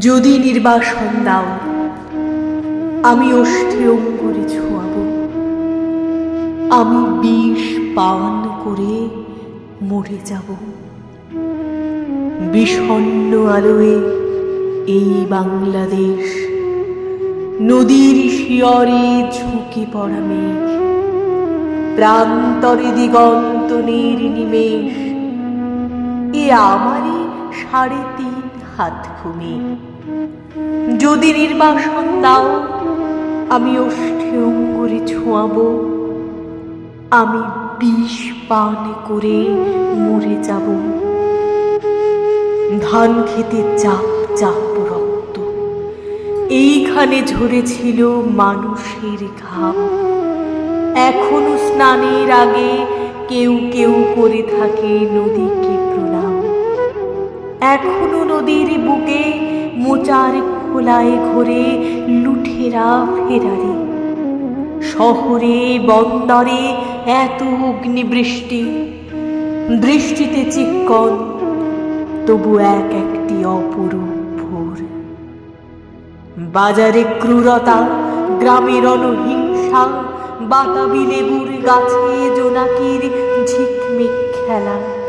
যদি নির্বাসন দাও, আমি অষ্ঠে অঙ্গুরে ছোঁয়াব। আমি বিষ পান করে মরে যাব। বিষণ্ণ আলোয় এই বাংলাদেশ, নদীর শিয়রে ঝুঁকে পড়া মেঘ, প্রান্তরে দিগন্ত নির্নিমেষ, এ আমারই সাড়ে তিন হাত ভূমি যদি নির্বাসন দাও, আমি অষ্ঠে অঙ্গুরে ছোঁয়াব। আমি বিষ পান করে মরে যাব। ধান খেতে চাপ চাপ রক্ত। এইখানে ঝরেছিল মানুষের ঘাম। এখনও স্নানের আগে কেউ কেউ করে থাকে নদীকে প্রণাম। এখনও নদীর বুকে মোচার খোলায় ঘোরে লুঠেরা ফেরারি। শহরে, বন্দরে এত অগ্নিবৃষ্টি, বৃষ্টিতে চিক্কন, তবু এক একটি অপরূপ ভোর। বাজারে ক্রূরতা গ্রামের রণহিংসা, বাতাবি লেবুর গাছে জোনাকির ঝিকমিক খেলা।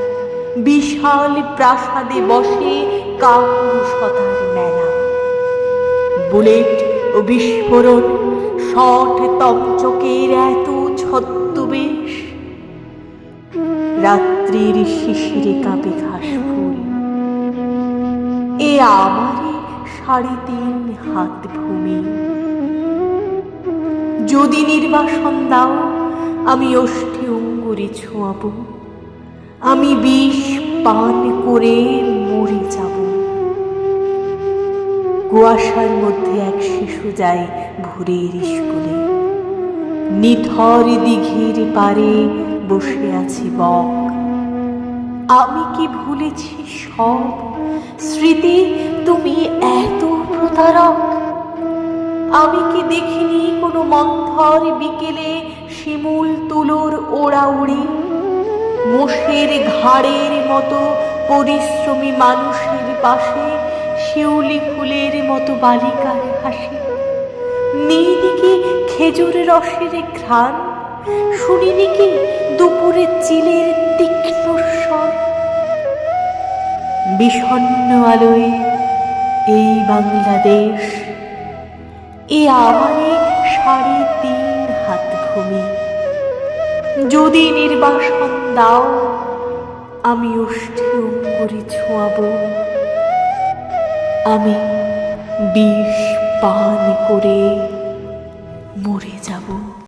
বিশাল প্রাসাদে বসে কাপুরুষতার মেলা। বুলেট ও বিস্ফোরণ, শট তমচকের এত ছদ্মবেশ। রাত্রির শিশিরে কাঁপে ঘাস ফুল এ আমারই সাড়ে তিন হাত ভূমি। যদি নির্বাসন দাও, আমি অষ্টি অঙ্গুরে ছোঁয়াব। আমি বিষ পান করে মরে যাব। কুয়াশার মধ্যে এক শিশু যায় ভোরের স্কুলে। নিথর দিঘির পারে বসে আছি বক। আমি কি ভুলেছি সব? স্মৃতি, তুমি এত প্রতারক। আমি কি দেখিনি কোনো মন্থর বিকেলে শিমুল তুলোর ওড়া উড়ি মোষের ঘাড়ের মতো পরিশ্রমী মানুষের পাশে, শিউলি ফুলের মতো বালিকার হাসি। নেইনি কি খেজুর রসের ঘ্রাণ? শুনিনি কি দুপুরে চিলের তীক্ষ্ণ স্বর? বিষণ্ণ আলোয় এই বাংলাদেশ, এ আমারে সাড়ে তিন হাত ভূমি। যদি নির্বাসন দাও আমি অষ্টি অঙ্গুরি ছোঁয়াব। আমি বিষ পান করে মরে যাব।